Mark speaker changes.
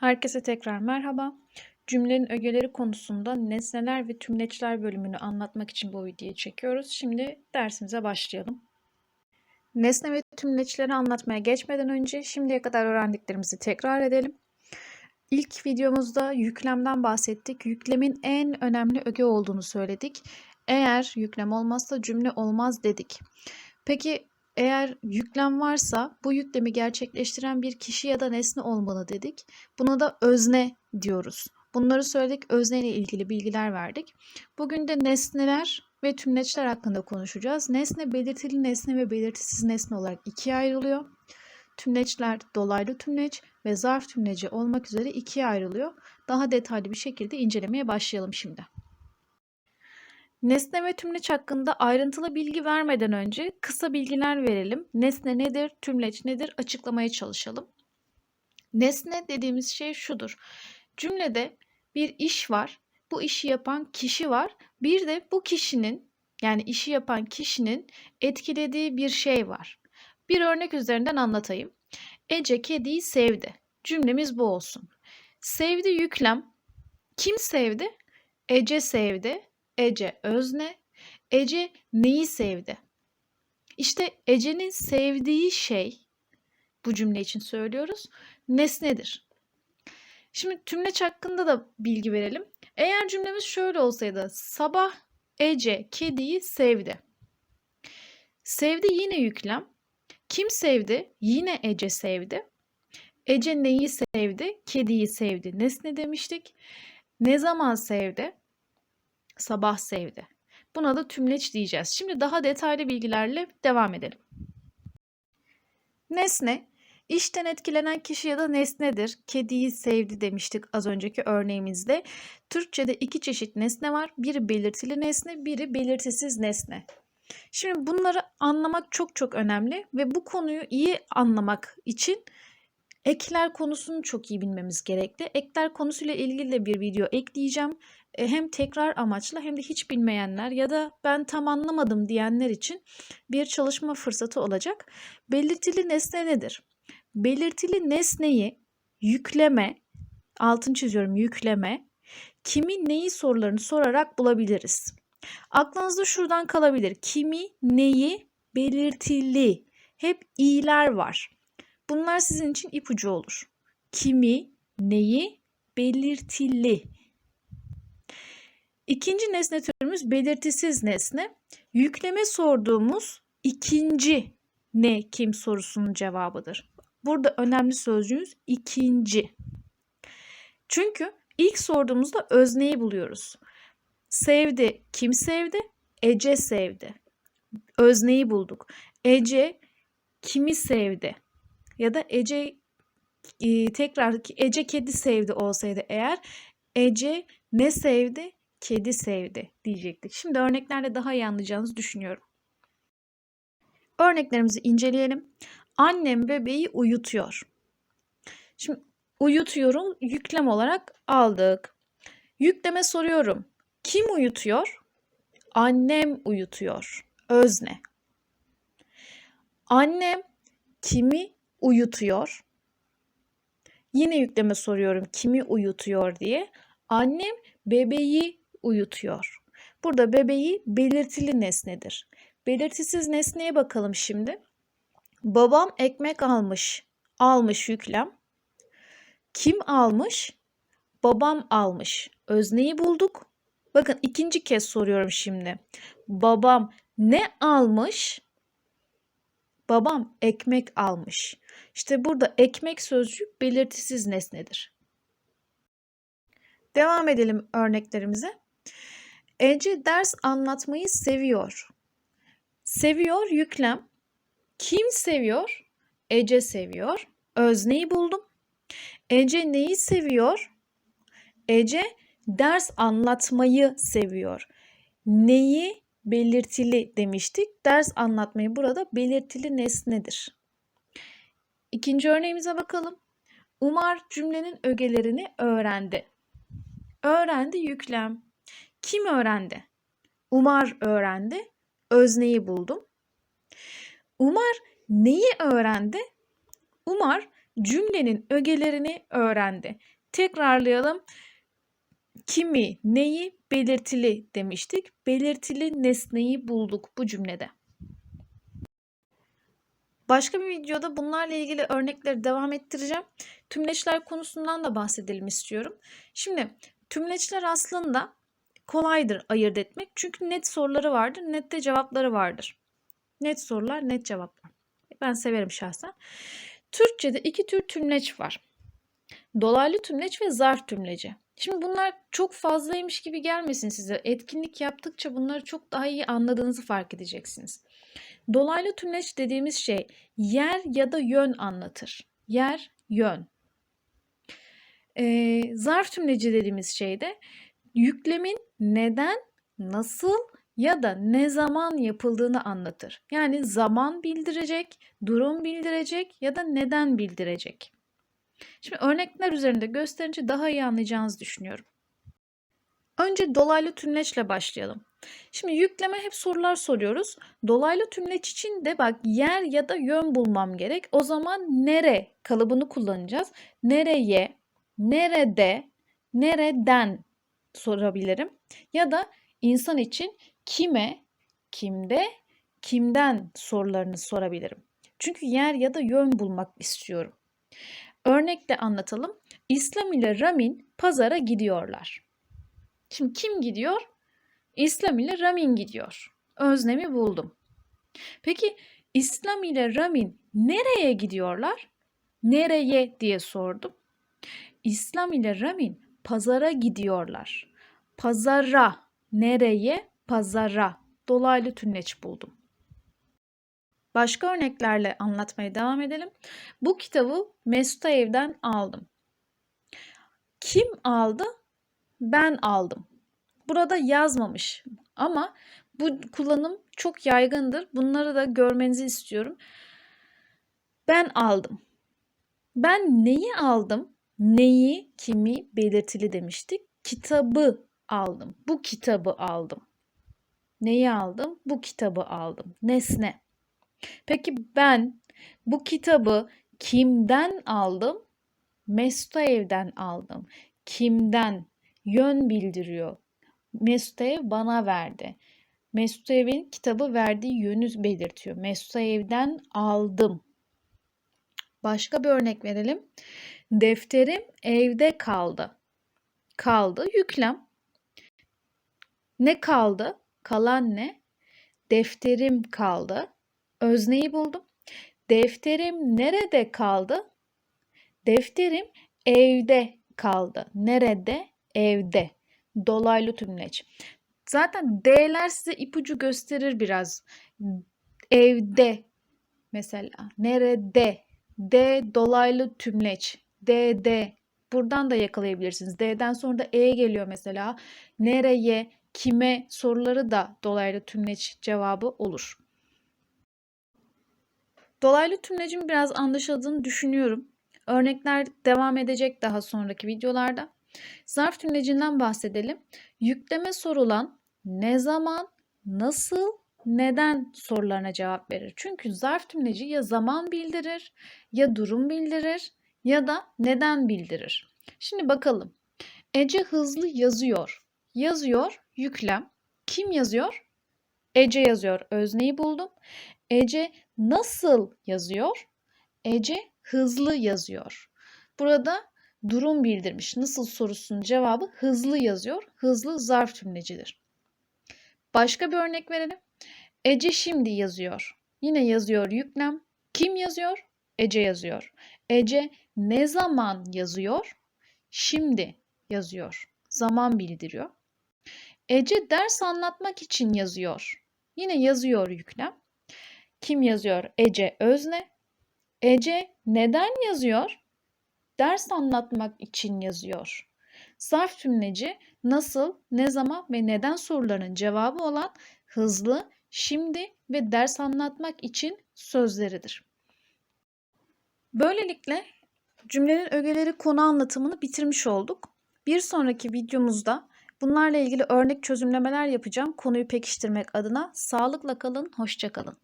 Speaker 1: Herkese tekrar merhaba. Cümlenin ögeleri konusunda nesneler ve tümleçler bölümünü anlatmak için bu videoyu çekiyoruz. Şimdi dersimize başlayalım. Nesne ve tümleçleri anlatmaya geçmeden önce şimdiye kadar öğrendiklerimizi tekrar edelim. İlk videomuzda yüklemden bahsettik. Yüklemin en önemli öge olduğunu söyledik. Eğer yüklem olmazsa cümle olmaz dedik. Peki eğer yüklem varsa bu yüklemi gerçekleştiren bir kişi ya da nesne olmalı dedik. Buna da özne diyoruz. Bunları söyledik, özne ile ilgili bilgiler verdik. Bugün de nesneler ve tümleçler hakkında konuşacağız. Nesne belirtili nesne ve belirtisiz nesne olarak ikiye ayrılıyor. Tümleçler dolaylı tümleç ve zarf tümleci olmak üzere ikiye ayrılıyor. Daha detaylı bir şekilde incelemeye başlayalım şimdi. Nesne ve tümleç hakkında ayrıntılı bilgi vermeden önce kısa bilgiler verelim. Nesne nedir, tümleç nedir açıklamaya çalışalım. Nesne dediğimiz şey şudur. Cümlede bir iş var. Bu işi yapan kişi var. Bir de bu kişinin yani işi yapan kişinin etkilediği bir şey var. Bir örnek üzerinden anlatayım. Ece kediyi sevdi. Cümlemiz bu olsun. Sevdi yüklem. Kim sevdi? Ece sevdi. Ece özne. Ece neyi sevdi? İşte Ece'nin sevdiği şey bu cümle için söylüyoruz. Nesnedir. Şimdi tümleç hakkında da bilgi verelim. Eğer cümlemiz şöyle olsaydı. Sabah Ece kediyi sevdi. Sevdi yine yüklem. Kim sevdi? Yine Ece sevdi. Ece neyi sevdi? Kediyi sevdi. Nesne demiştik. Ne zaman sevdi? Sabah sevdi. Buna da tümleç diyeceğiz. Şimdi daha detaylı bilgilerle devam edelim. Nesne, işten etkilenen kişi ya da nesnedir. Kediyi sevdi demiştik az önceki örneğimizde. Türkçe'de iki çeşit nesne var. Biri belirtili nesne, biri belirtisiz nesne. Şimdi bunları anlamak çok çok önemli ve bu konuyu iyi anlamak için ekler konusunu çok iyi bilmemiz gerekli. Ekler konusuyla ilgili de bir video ekleyeceğim. E, hem tekrar amaçlı hem de hiç bilmeyenler ya da ben tam anlamadım diyenler için bir çalışma fırsatı olacak. Belirtili nesne nedir? Belirtili nesneyi yükleme, altın çiziyorum yükleme, kimi neyi sorularını sorarak bulabiliriz. Aklınızda şuradan kalabilir. Kimi, neyi, belirtili. Hep iyiler var. Bunlar sizin için ipucu olur. Kimi, neyi, belirtili. İkinci nesne türümüz belirtisiz nesne. Yükleme sorduğumuz ikinci ne kim sorusunun cevabıdır. Burada önemli sözcüğümüz ikinci. Çünkü ilk sorduğumuzda özneyi buluyoruz. Sevdi. Kim sevdi? Ece sevdi. Özneyi bulduk. Ece kimi sevdi? Ya da Ece e, tekrar Ece kedi sevdi olsaydı eğer Ece ne sevdi? Kedi sevdi diyecektik. Şimdi örneklerle daha iyi anlayacağınızı düşünüyorum. Örneklerimizi inceleyelim. Annem bebeği uyutuyor. Şimdi uyutuyorum yüklem olarak aldık. Yükleme soruyorum. Kim uyutuyor? Annem uyutuyor. Özne. Annem kimi uyutuyor? Yine yükleme soruyorum kimi uyutuyor diye. Annem bebeği uyutuyor. Burada bebeği belirtili nesnedir. Belirtisiz nesneye bakalım şimdi. Babam ekmek almış. Almış yüklem. Kim almış? Babam almış. Özneyi bulduk. Bakın ikinci kez soruyorum şimdi. Babam ne almış? Babam ekmek almış. İşte burada ekmek sözcüğü belirtisiz nesnedir. Devam edelim örneklerimize. Ece ders anlatmayı seviyor. Seviyor yüklem. Kim seviyor? Ece seviyor. Özneyi buldum. Ece neyi seviyor? Ece ders anlatmayı seviyor. Neyi belirtili demiştik. Ders anlatmayı burada belirtili nesnedir. İkinci örneğimize bakalım. Umar cümlenin ögelerini öğrendi. Öğrendi yüklem. Kim öğrendi? Umar öğrendi. Özneyi buldum. Umar neyi öğrendi? Umar cümlenin ögelerini öğrendi. Tekrarlayalım. Kimi, neyi belirtili demiştik. Belirtili nesneyi bulduk bu cümlede. Başka bir videoda bunlarla ilgili örnekleri devam ettireceğim. Tümleçler konusundan da bahsedelim istiyorum. Şimdi tümleçler aslında kolaydır ayırt etmek. Çünkü net soruları vardır, net de cevapları vardır. Net sorular, net cevaplar. Ben severim şahsen. Türkçe'de iki tür tümleç var. Dolaylı tümleç ve zarf tümleci. Şimdi bunlar çok fazlaymış gibi gelmesin size. Etkinlik yaptıkça bunları çok daha iyi anladığınızı fark edeceksiniz. Dolaylı tümleç dediğimiz şey yer ya da yön anlatır. Yer, yön. Ee, zarf tümleci dediğimiz şey de yüklemin neden, nasıl ya da ne zaman yapıldığını anlatır. Yani zaman bildirecek, durum bildirecek ya da neden bildirecek. Şimdi örnekler üzerinde gösterince daha iyi anlayacağınızı düşünüyorum. Önce dolaylı tümleçle başlayalım. Şimdi yükleme hep sorular soruyoruz. Dolaylı tümleç için de bak yer ya da yön bulmam gerek. O zaman nere kalıbını kullanacağız. Nereye, nerede, nereden sorabilirim. Ya da insan için kime, kimde, kimden sorularını sorabilirim. Çünkü yer ya da yön bulmak istiyorum. Örnekle anlatalım. İslam ile Ramin pazara gidiyorlar. Şimdi kim gidiyor? İslam ile Ramin gidiyor. Öznemi buldum. Peki İslam ile Ramin nereye gidiyorlar? Nereye diye sordum. İslam ile Ramin pazara gidiyorlar. Pazara. Nereye? Pazara. Dolaylı tümleç buldum. Başka örneklerle anlatmaya devam edelim. Bu kitabı Mesut'a evden aldım. Kim aldı? Ben aldım. Burada yazmamış ama bu kullanım çok yaygındır. Bunları da görmenizi istiyorum. Ben aldım. Ben neyi aldım? Neyi, kimi belirtili demiştik. Kitabı aldım. Bu kitabı aldım. Neyi aldım? Bu kitabı aldım. Nesne. Peki ben bu kitabı kimden aldım? Mesut evden aldım. Kimden? Yön bildiriyor. Mesut ev bana verdi. Mesut evin kitabı verdiği yönü belirtiyor. Mesut evden aldım. Başka bir örnek verelim. Defterim evde kaldı. Kaldı yüklem. Ne kaldı? Kalan ne? Defterim kaldı. Özneyi buldum. Defterim nerede kaldı? Defterim evde kaldı. Nerede? Evde. Dolaylı tümleç. Zaten D'ler size ipucu gösterir biraz. Evde mesela. Nerede? D dolaylı tümleç. D D. Buradan da yakalayabilirsiniz. D'den sonra da E geliyor mesela. Nereye, kime soruları da dolaylı tümleç cevabı olur. Dolaylı tümlecin biraz anlaşıldığını düşünüyorum. Örnekler devam edecek daha sonraki videolarda. Zarf tümlecinden bahsedelim. Yükleme sorulan ne zaman, nasıl, neden sorularına cevap verir. Çünkü zarf tümleci ya zaman bildirir, ya durum bildirir ya da neden bildirir. Şimdi bakalım. Ece hızlı yazıyor. Yazıyor, yüklem. Kim yazıyor? Ece yazıyor. Özneyi buldum. Ece nasıl yazıyor? Ece hızlı yazıyor. Burada durum bildirmiş. Nasıl sorusunun cevabı hızlı yazıyor. Hızlı zarf tümlecidir. Başka bir örnek verelim. Ece şimdi yazıyor. Yine yazıyor yüklem. Kim yazıyor? Ece yazıyor. Ece ne zaman yazıyor? Şimdi yazıyor. Zaman bildiriyor. Ece ders anlatmak için yazıyor. Yine yazıyor yüklem. Kim yazıyor? Ece özne. Ece neden yazıyor? Ders anlatmak için yazıyor. Zarf tümleci nasıl, ne zaman ve neden sorularının cevabı olan hızlı, şimdi ve ders anlatmak için sözleridir. Böylelikle cümlenin ögeleri konu anlatımını bitirmiş olduk. Bir sonraki videomuzda bunlarla ilgili örnek çözümlemeler yapacağım konuyu pekiştirmek adına. Sağlıkla kalın, hoşça kalın.